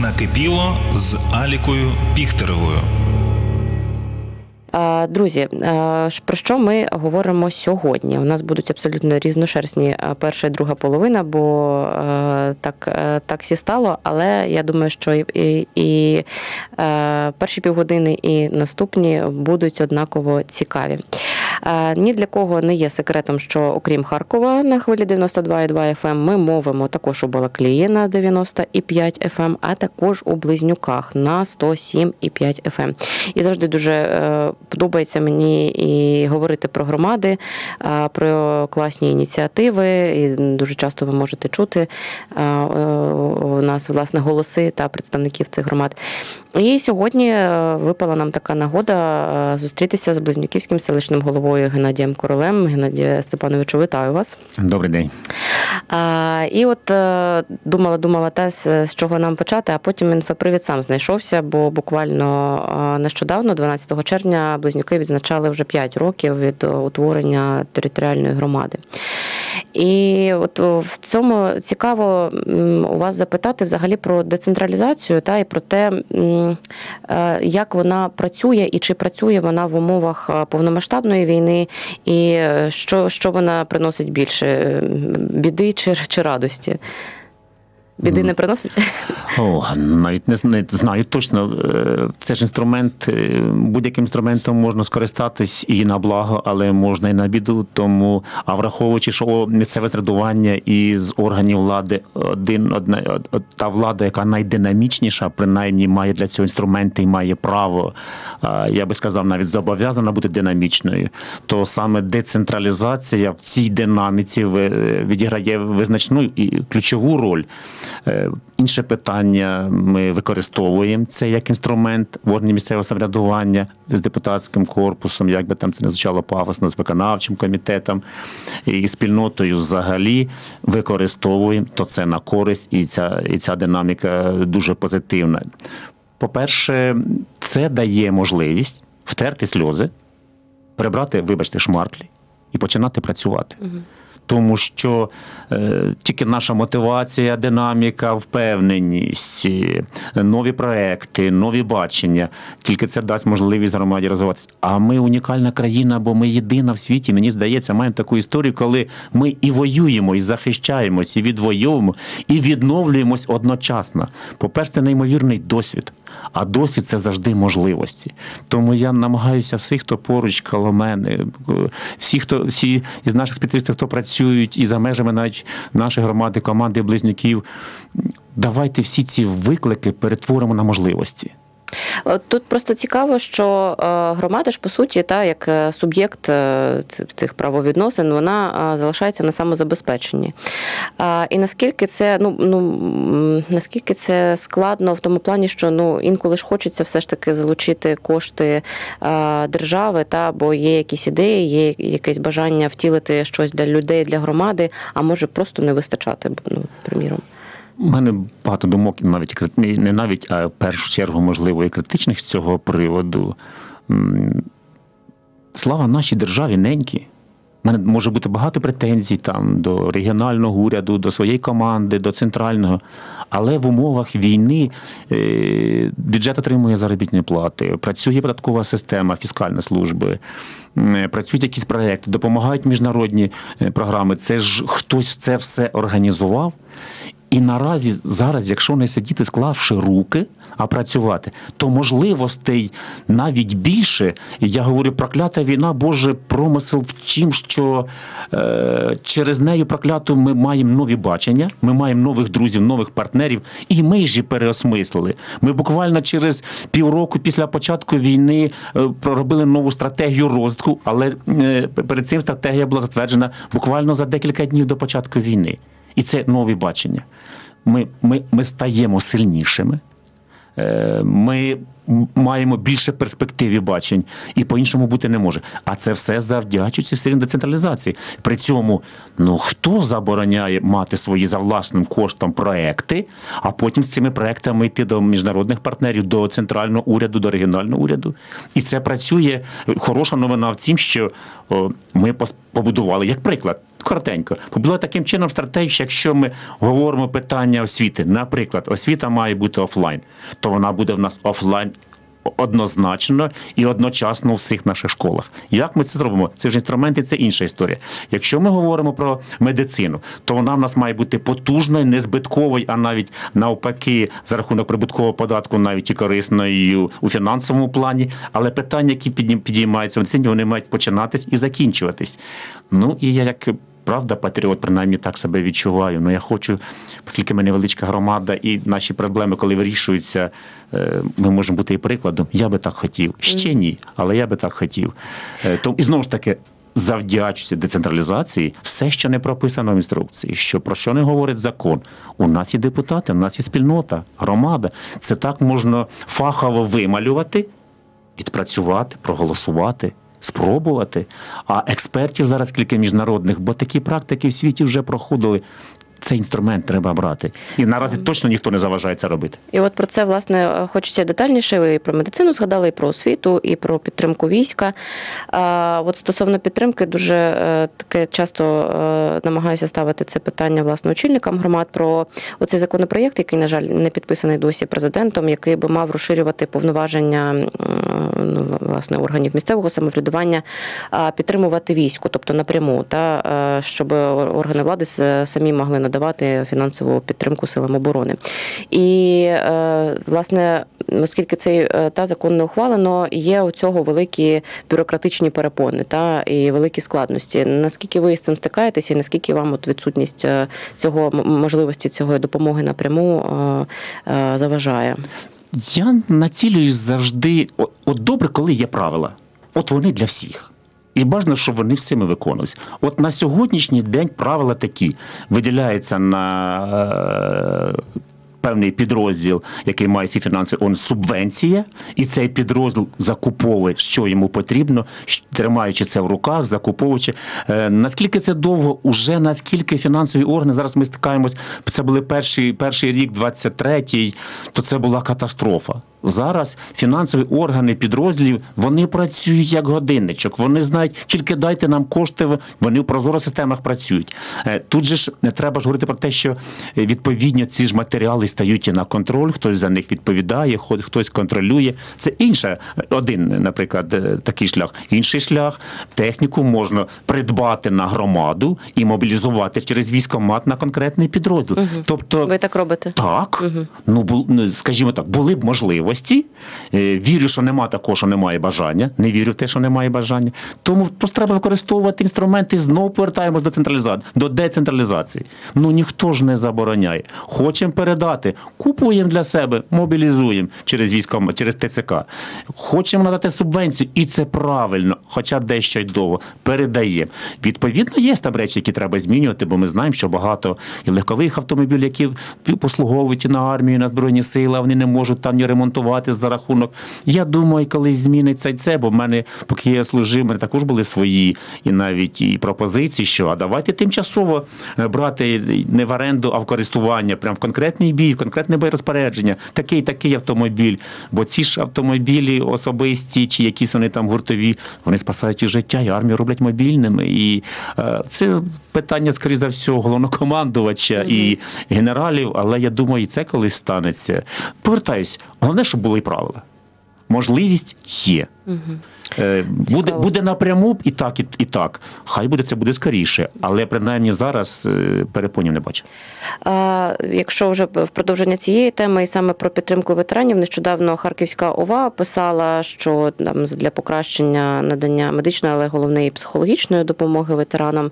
Накипіло з Алікою Піхтеревою. Друзі, про що ми говоримо сьогодні? У нас будуть абсолютно різношерстні перша і друга половина, бо так, е, так всі стало. Але я думаю, що і, і, і е, перші півгодини, і наступні будуть однаково цікаві. Е, Ні для кого не є секретом, що окрім Харкова на хвилі 92,2 FM ми мовимо також у Балаклії на 90,5 FM, а також у Близнюках на 107,5 FM. І завжди дуже е, подобається мені і говорити про громади, е, про класні ініціативи. І дуже часто ви можете чути у нас власне голоси та представників цих громад. І сьогодні випала нам така нагода зустрітися з близнюківським селищним головою Геннадієм Королем. Геннадія Степановичу, вітаю вас. Добрий день. А, і от е, думала, думала те, з, з чого нам почати, а потім інфопривід сам знайшовся, бо буквально е, нещодавно, 12 червня, близнюки відзначали вже 5 років від е, утворення територіальної громади. І от в цьому цікаво у вас запитати взагалі про децентралізацію та і про те, е, як вона працює і чи працює вона в умовах е, повномасштабної війни, і е, що, що вона приносить більше біди чи, чи радості? Біди не приносить? О, навіть не, не знаю точно. Е, Це ж інструмент. е, Будь-яким інструментом можна скористатись і на благо, але можна і на біду. Тому, а враховуючи, що місцеве зрадування із органів влади один одна од- од- та влада, яка найдинамічніша, принаймні має для цього інструменти і має право. Я би сказав, навіть зобов'язана бути динамічною. То саме децентралізація в цій динаміці ви- відіграє визначну і ключову роль. Е, Інше питання ми використовуємо це як інструмент в органі місцевого самоврядування з депутатським корпусом, як би там це не звучало пафосно, з виконавчим комітетом і спільнотою взагалі використовуємо, то це на користь, і ця, і ця динаміка дуже позитивна. По-перше, це дає можливість втерти сльози, прибрати, вибачте, шмарклі і починати працювати. Тому що е, тільки наша мотивація, динаміка, впевненість, е, нові проекти, нові бачення, тільки це дасть можливість громаді розвиватися. А ми унікальна країна, бо ми єдина в світі. Мені здається, маємо таку історію, коли ми і воюємо, і захищаємось, і відвоюємо, і відновлюємось одночасно. По-перше, неймовірний досвід. А досвід це завжди можливості. Тому я намагаюся всіх, хто поруч коло мене, всі, хто всі із наших спеціалістів, хто працюють і за межами навіть нашої громади, команди близнюків, давайте всі ці виклики перетворимо на можливості. Тут просто цікаво, що е, громада ж по суті, та як е, суб'єкт е, цих правовідносин, вона залишається на самозабезпеченні. І наскільки це ну ну наскільки це складно в тому плані, що ну інколи ж хочеться все ж таки залучити кошти держави, та бо є якісь ідеї, є якесь бажання втілити щось для людей, для громади, а може просто не вистачати, ну приміром. У мене багато думок, навіть не навіть, а в першу чергу, можливо, і критичних з цього приводу. Слава нашій державі неньки. У мене може бути багато претензій там до регіонального уряду, до своєї команди, до центрального. Але в умовах війни е, бюджет отримує заробітні плати, працює податкова система, фіскальна служби, працюють якісь проекти, допомагають міжнародні е, програми. Це ж хтось це все організував. І наразі зараз, якщо не сидіти, склавши руки, а працювати, то можливостей навіть більше. Я говорю, проклята війна, Боже, промисел в чим, що е, через нею прокляту ми маємо нові бачення, ми маємо нових друзів, нових партнерів, і ми ж переосмислили. Ми буквально через півроку після початку війни е, проробили нову стратегію розвитку, але е, перед цим стратегія була затверджена буквально за декілька днів до початку війни. І це нові бачення. Ми, ми, ми стаємо сильнішими. Е, Ми маємо більше перспектив бачень, і по-іншому бути не може. А це все завдячується все рівно децентралізації. При цьому, ну хто забороняє мати свої за власним коштом проекти, а потім з цими проектами йти до міжнародних партнерів, до центрального уряду, до регіонального уряду. І це працює. Хороша новина в тім, що ми побудували, як приклад, коротенько. Було таким чином стратегію, що якщо ми говоримо питання освіти, наприклад, освіта має бути офлайн, то вона буде в нас офлайн однозначно і одночасно у всіх наших школах. Як ми це зробимо? Це вже інструменти, це інша історія. Якщо ми говоримо про медицину, то вона в нас має бути потужною, не збитковою, а навіть навпаки, за рахунок прибуткового податку, навіть і корисною у фінансовому плані. Але питання, які підіймаються в медицині, вони мають починатись і закінчуватись. Ну і я як. Правда, патріот, принаймні так себе відчуваю. Ну я хочу, оскільки ми невеличка громада, і наші проблеми, коли вирішуються, е, ми можемо бути і прикладом. Я би так хотів. Ще ні, але я би так хотів. Е, То і знову ж таки. Завдячуся децентралізації, все, що не прописано в інструкції, що про що не говорить закон. У нас є депутати, у нас є спільнота, громада. Це так можна фахово вималювати, відпрацювати, проголосувати, спробувати. А експертів зараз кілька міжнародних, бо такі практики в світі вже проходили. Цей інструмент треба брати. І наразі точно ніхто не заважає це робити. І от про це власне хочеться детальніше. Ви і про медицину згадали, і про освіту, і про підтримку війська. А от стосовно підтримки, дуже е, таке часто е, намагаюся ставити це питання власне очільникам громад про оцей законопроєкт, який, на жаль, не підписаний досі президентом, який би мав розширювати повноваження ну, власне органів місцевого самоврядування, підтримувати військо, тобто напряму, та е, щоб органи влади самі могли надавати фінансову підтримку силам оборони. І е, власне, оскільки цей е, та закон не ухвалено, є у цього великі бюрократичні перепони та і великі складності. Наскільки ви з цим стикаєтеся, і наскільки вам от відсутність е, цього можливості цього допомоги напряму заважає? Я націлююсь завжди. От добре, коли є правила. От вони для всіх. І бажано, щоб вони всіми виконувалися. От на сьогоднішній день правила такі: виділяється на е, певний підрозділ, який має свій фінансовий он субвенція, і цей підрозділ закуповує, що йому потрібно, тримаючи це в руках, закуповуючи. Е, наскільки це довго, уже наскільки фінансові органи зараз ми стикаємось. Це були перший, перший рік, 23-й, то це була катастрофа. Зараз фінансові органи підрозділів вони працюють як годинничок. Вони знають, тільки дайте нам кошти. Вони в прозоро системах працюють. Е, Тут же ж не треба ж говорити про те, що е, відповідно ці ж матеріали стають і на контроль. Хтось за них відповідає, хтось контролює. Це інше один, наприклад, е, такий шлях. Інший шлях техніку можна придбати на громаду і мобілізувати через військомат на конкретний підрозділ. Тобто Ви так робите? так, ну бу- ну, скажімо так, були б можливості. Е, Вірю, що нема такого, що немає бажання. Не вірю в те, що немає бажання. Тому просто треба використовувати інструменти. Знову повертаємось до централізації, до децентралізації. Ну ніхто ж не забороняє. Хочемо передати, купуємо для себе, мобілізуємо через військом, через ТЦК. Хочемо надати субвенцію, і це правильно, хоча дещо й довго передаємо. Відповідно, є там речі, які треба змінювати, бо ми знаємо, що багато і легкових автомобілів, які послуговують і на армію, і на збройні сили, вони не можуть там ні ремонтувати за рахунок. Я думаю, колись зміниться й це, бо в мене, поки я служив, мене також були свої і навіть і пропозиції, що а давайте тимчасово е, брати не в оренду, а в користування, прямо в конкретний бій, в конкретне боєрозпорядження, такий такий автомобіль. Бо ці ж автомобілі особисті чи якісь вони там гуртові, вони спасають і життя, і армію роблять мобільними. І е, це питання, скоріше за все, головнокомандувача і генералів, але я думаю, і це колись станеться. Повертаюсь, головне, щоб були правила. Можливість є. Е, Буде, буде напряму і так, і, і так. Хай буде це буде скоріше, але принаймні зараз е, перепонів не бачу. А, Якщо вже в продовження цієї теми і саме про підтримку ветеранів, нещодавно Харківська ОВА писала, що там для покращення надання медичної, але головне і психологічної допомоги ветеранам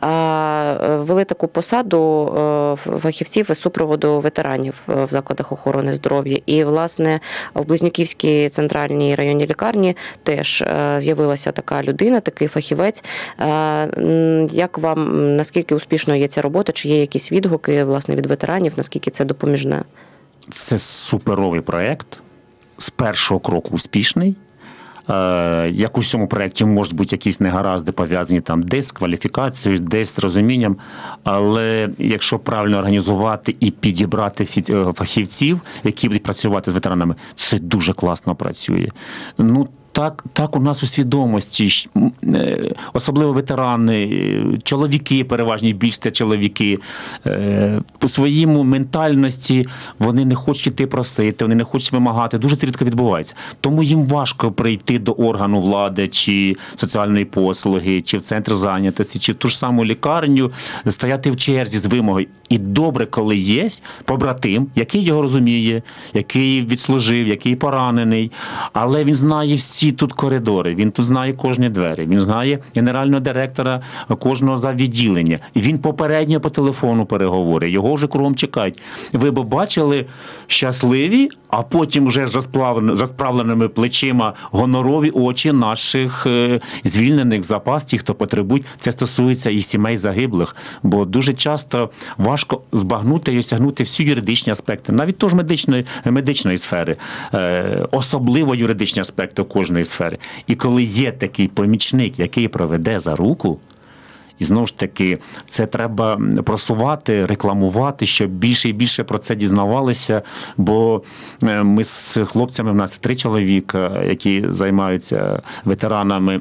а, е, ввели таку посаду е, фахівців із супроводу ветеранів е, в закладах охорони здоров'я. І власне в Близнюківській центральній районній лікарні теж е, з'явилася така людина, такий фахівець. Е, Як вам наскільки успішною є ця робота? Чи є якісь відгуки власне від ветеранів? Наскільки це допоміжне? Це суперовий проект. З першого кроку успішний. Е, як у всьому проєкті можуть бути якісь негаразди пов'язані там десь з кваліфікацією, десь з розумінням. Але якщо правильно організувати і підібрати фахівців, які будуть працювати з ветеранами, це дуже класно працює. Ну, так, так у нас у свідомості, е, особливо ветерани, е, чоловіки, переважні більш це чоловіки, е, по своїму ментальності вони не хочуть йти просити, вони не хочуть вимагати. Дуже це рідко відбувається. Тому їм важко прийти до органу влади чи соціальної послуги, чи в центр зайнятості, чи в ту ж саму лікарню, стояти в черзі з вимогою. І добре, коли є побратим, який його розуміє, який відслужив, який поранений, але він знає всі тут коридори, він тут знає кожні двері, він знає генерального директора кожного за відділення. Він попередньо по телефону переговорить, його вже кругом чекають. Ви б бачили щасливі, а потім вже розправленими плечима гонорові очі наших е, звільнених запас, ті, хто потребують. Це стосується і сімей загиблих, бо дуже часто важко збагнути і осягнути всі юридичні аспекти, навіть тож медичної, медичної сфери, е, особливо юридичні аспекти кожної сфери. І коли є такий помічник, який проведе за руку. І знову ж таки, це треба просувати, рекламувати, щоб більше і більше про це дізнавалися. Бо е, ми з хлопцями, в нас три чоловіка, які займаються ветеранами.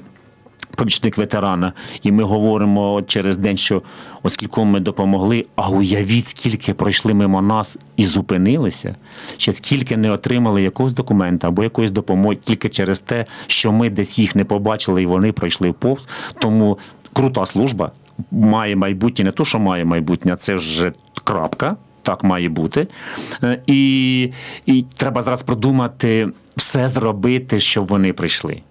Помічник ветерана, і ми говоримо через день, що оскільки ми допомогли, а уявіть, скільки пройшли мимо нас і зупинилися, ще скільки не отримали якогось документа або якоїсь допомоги тільки через те, що ми десь їх не побачили і вони пройшли повз. Тому крута служба має майбутнє, не то, що має майбутнє, це вже крапка. Так має бути. Е, І, і треба зараз продумати все зробити, щоб вони прийшли.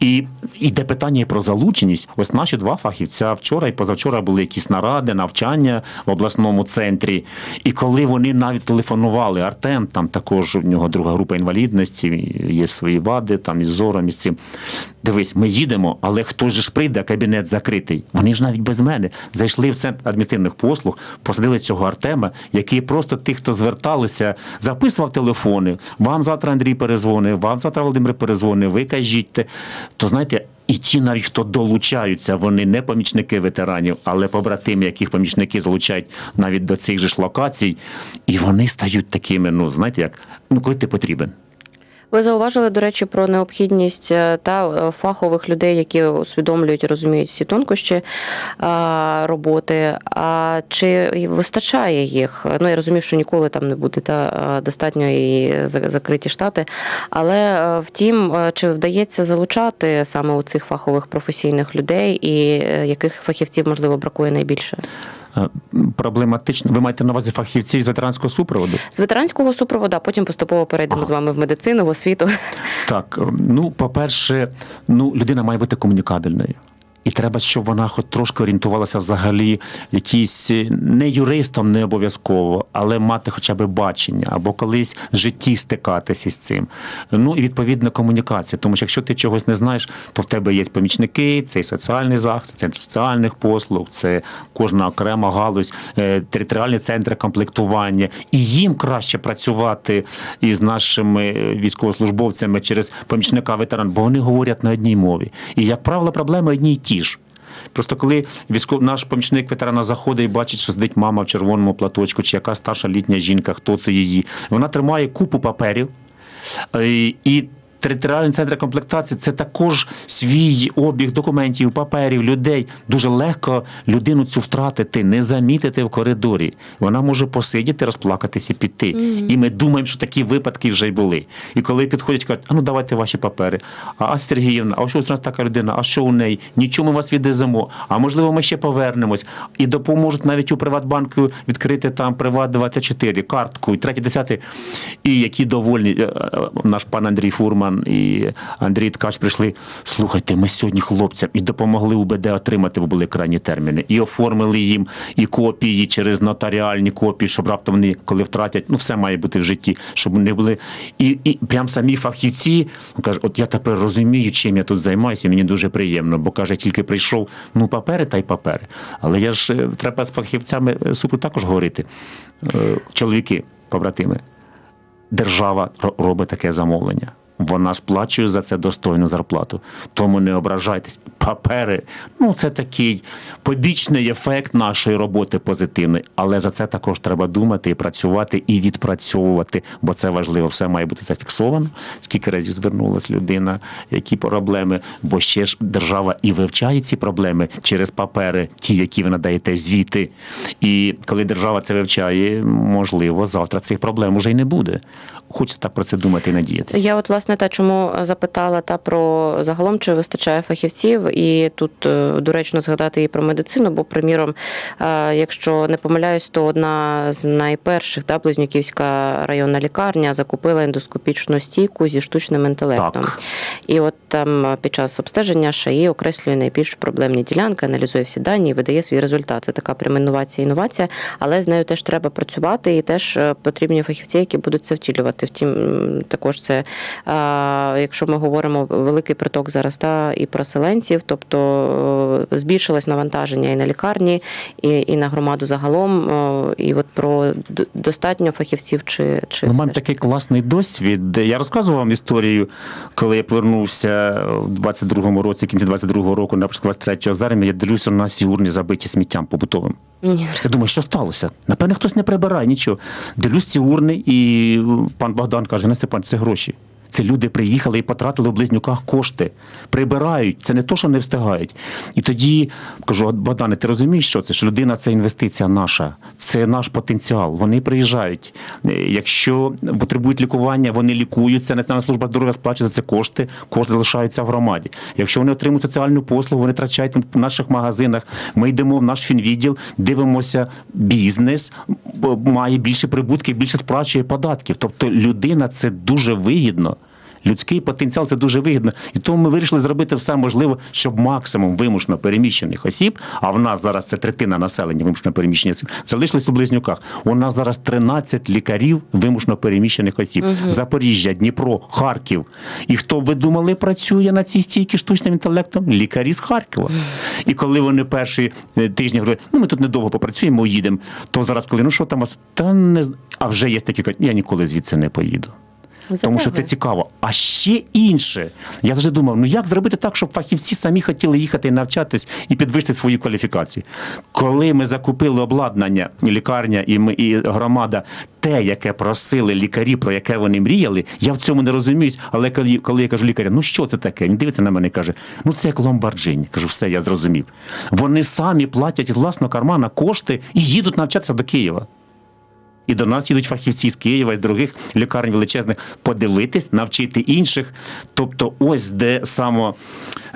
І йде питання про залученість. Ось наші два фахівця вчора і позавчора були якісь наради, навчання в обласному центрі. І коли вони навіть телефонували, Артем, там також у нього друга група інвалідності, є свої вади, там із зором, із цим. Дивись, ми їдемо, але же ж прийде, кабінет закритий. Вони ж навіть без мене зайшли в центр адміністративних послуг, посадили цього Артема, який просто тих, хто зверталися, записував телефони. Вам завтра Андрій перезвонив, вам завтра Володимир перезвонив, ви кажіть. То знаєте, і ті, навіть хто долучаються, вони не помічники ветеранів, але побратими, яких помічники залучають навіть до цих же ж локацій, і вони стають такими, ну знаєте, як ну коли ти потрібен. Ви зауважили, до речі, про необхідність е, та е, фахових людей, які усвідомлюють розуміють всі тонкощі роботи. А чи вистачає їх? Ну я розумію, що ніколи там не буде та е, достатньо і закриті штати. Але е, втім, е, чи вдається залучати саме у цих фахових професійних людей, і е, яких фахівців можливо бракує найбільше? Е, Проблематично. Ви маєте на увазі фахівців з ветеранського супроводу? З ветеранського супроводу, а потім поступово перейдемо Ага. з вами в медицину, в освіту. Так, е, ну, по-перше, ну, людина має бути комунікабельною. І треба, щоб вона хоч трошки орієнтувалася взагалі якийсь е, не юристом, не обов'язково, але мати хоча б бачення або колись в житті стикатися з цим. Ну і відповідна комунікація. Тому що якщо ти чогось не знаєш, то в тебе є помічники, це і соціальний захист, центр соціальних послуг, це кожна окрема галузь, е, територіальні центри комплектування. І їм краще працювати із нашими е, військовослужбовцями через помічника ветеран, бо вони говорять на одній мові. І, як правило, проблеми одні ті ж. Просто коли військов наш помічник ветерана заходить і бачить, що сидить мама в червоному платочку, чи яка старша літня жінка, хто це її, вона тримає купу паперів. Е, І територіальні центри комплектації це також свій обіг документів, паперів, людей. Дуже легко людину цю втратити, не замітити в коридорі. Вона може посидіти, розплакатися і піти. І ми думаємо, що такі випадки вже й були. І коли підходять, кажуть, а ну давайте ваші папери. А, а Сергіївна, а що у нас така людина? А що у неї? Нічого ми вас відвеземо. А можливо, ми ще повернемось. І допоможуть навіть у Приватбанку відкрити там Приват 24, картку, і третє, десяте. І які довольні е, е, наш пан Андрій Фурман і Андрій Ткач прийшли. Слухайте, ми сьогодні хлопцям і допомогли УБД отримати, бо були крайні терміни. І оформили їм і копії через нотаріальні копії, щоб раптом вони, коли втратять, ну все має бути в житті, щоб вони були. І, і прям самі фахівці кажуть, от я тепер розумію, чим я тут займаюся, мені дуже приємно, бо каже, тільки прийшов, ну папери та й папери. Але я ж е, треба з фахівцями е, супу також говорити. Е, Чоловіки, побратими, держава робить таке замовлення. Вона сплачує за це достойну зарплату. Тому не ображайтесь. Папери, ну це такий побічний ефект нашої роботи позитивний. Але за це також треба думати і працювати, і відпрацьовувати, бо це важливо. Все має бути зафіксовано. Скільки разів звернулась людина, які проблеми, бо ще ж держава і вивчає ці проблеми через папери, ті, які ви надаєте звіти. І коли держава це вивчає, можливо, завтра цих проблем уже й не буде. Хочеться так про це думати і надіятися. Я от власне та чому запитала та про загалом, чи вистачає фахівців, і тут е, доречно згадати і про медицину, бо, приміром, е, якщо не помиляюсь, то одна з найперших да, Близнюківська районна лікарня закупила ендоскопічну стійку зі штучним інтелектом. Так. І от там під час обстеження ШАІ окреслює найбільш проблемні ділянки, аналізує всі дані і видає свій результат. Це така пряма інновація, інновація, але з нею теж треба працювати, і теж е, потрібні фахівці, які будуть це втілювати. Втім, також це, а, якщо ми говоримо великий приток зараз та і переселенців, тобто е, збільшилось навантаження і на лікарні, і, і на громаду загалом. е, І от про достатньо фахівців чи, чи Ми все маємо такий класний досвід. Я розказував вам історію, коли я повернувся в 22-му році, кінці 22-го року, наприклад, 23-го з я дивлюся, у нас всі урні забиті сміттям побутовим. Ні, Я думаю, що сталося? Напевне, хтось не прибирає нічого. Дивлюсь ці урни, і пан Богдан каже: не Степан, це гроші. Це люди приїхали і потратили в близнюках кошти. Прибирають. Це не то, що не встигають. І тоді кажу: Богдане, ти розумієш, що це? Що людина це інвестиція наша, це наш потенціал. Вони приїжджають. Е, Якщо потребують лікування, вони лікуються. Національна служба здоров'я сплачує за це кошти, кошти залишаються в громаді. Якщо вони отримують соціальну послугу, вони трачають в наших магазинах. Ми йдемо в наш фінвідділ, дивимося бізнес, має більше прибутків, більше сплачує податків. Тобто людина це дуже вигідно. Людський потенціал це дуже вигідно. І тому ми вирішили зробити все можливе, щоб максимум вимушено переміщених осіб, а в нас зараз це третина населення вимушено переміщених осіб, залишились у близнюках. У нас зараз 13 лікарів вимушено переміщених осіб. Запоріжжя, Дніпро, Харків. І хто ви думали працює на цій стійці штучним інтелектом? Лікарі з Харкова. І коли вони перші е, тижні говорять, ну ми тут недовго попрацюємо, уїдемо, то зараз, коли ну що там, вас?» та не а вже є такі, я ніколи звідси не поїду. Тому що це цікаво. А ще інше. Я завжди думав, ну як зробити так, щоб фахівці самі хотіли їхати і навчатись і підвищити свою кваліфікацію. Коли ми закупили обладнання, лікарня і ми і громада, те, яке просили лікарі, про яке вони мріяли, я в цьому не розуміюсь. Але коли, коли я кажу лікаря, ну що це таке? Він дивиться на мене і каже: ну це як ломбарджині. Кажу, все, я зрозумів. Вони самі платять із власного кармана кошти і їдуть навчатися до Києва. І до нас їдуть фахівці з Києва, з других лікарень величезних подивитись, навчити інших. Тобто, ось де само,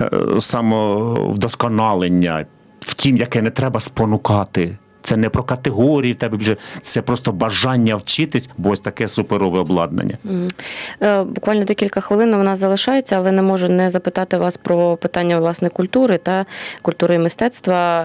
е, самовдосконалення в тім, яке не треба спонукати. Це не про категорії, в тебе більше це просто бажання вчитись, бо ось таке суперове обладнання. Е, Буквально декілька хвилин нас залишається, але не можу не запитати вас про питання власне культури та культури і мистецтва.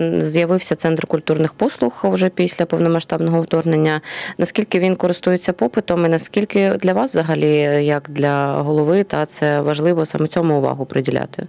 Е, З'явився центр культурних послуг вже після повномасштабного вторгнення. Наскільки він користується попитом, і наскільки для вас, взагалі, як для голови, та це важливо саме цьому увагу приділяти?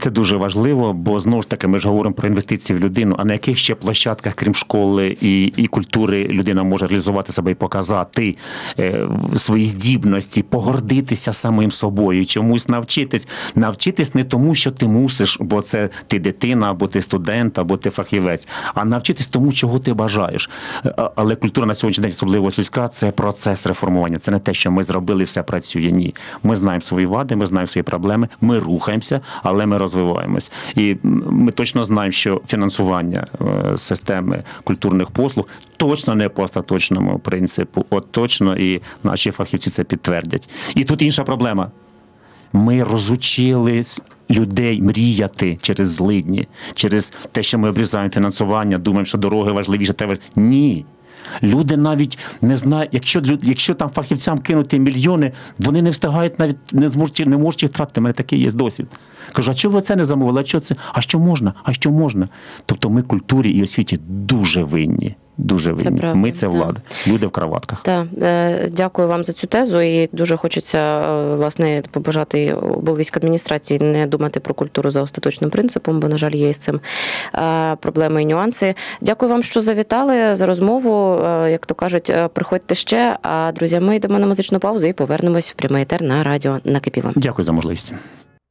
Це дуже важливо, бо знову ж таки ми ж говоримо про інвестиції в людину. А на яких ще площадках, крім школи і, і культури, людина може реалізувати себе і показати е, свої здібності, погордитися самим собою, чомусь навчитись. Навчитись не тому, що ти мусиш, бо це ти дитина, або ти студент, або ти фахівець, а навчитись тому, чого ти бажаєш. Е, Але культура на сьогоднішній день, особливо сільська, це процес реформування. Це не те, що ми зробили, все працює. Ні, ми знаємо свої вади, ми знаємо свої проблеми, ми рухаємося, але ми розвиваємось. І ми точно знаємо, що фінансування е, системи культурних послуг точно не по остаточному принципу. От точно і наші фахівці це підтвердять. І тут інша проблема. Ми розучили людей мріяти через злидні, через те, що ми обрізаємо фінансування, думаємо, що дороги важливіше. Те Ні. Люди навіть не знають, якщо якщо там фахівцям кинути мільйони, вони не встигають навіть не зможуть не можуть їх тратити. У мене такий є досвід. Кажу, а чого ви це не замовили? А що це? А що можна? А що можна? Тобто ми культурі і освіті дуже винні. Дуже винні. правда, ми це влада. Люди в кроватках. Так, е, дякую вам за цю тезу. І дуже хочеться е, власне побажати обов'язк адміністрації не думати про культуру за остаточним принципом, бо на жаль є з цим е, проблеми і нюанси. Дякую вам, що завітали за розмову. Як то кажуть, приходьте ще. А друзі, ми йдемо на музичну паузу і повернемось в прямий етер на радіо накипіло. Дякую за можливість.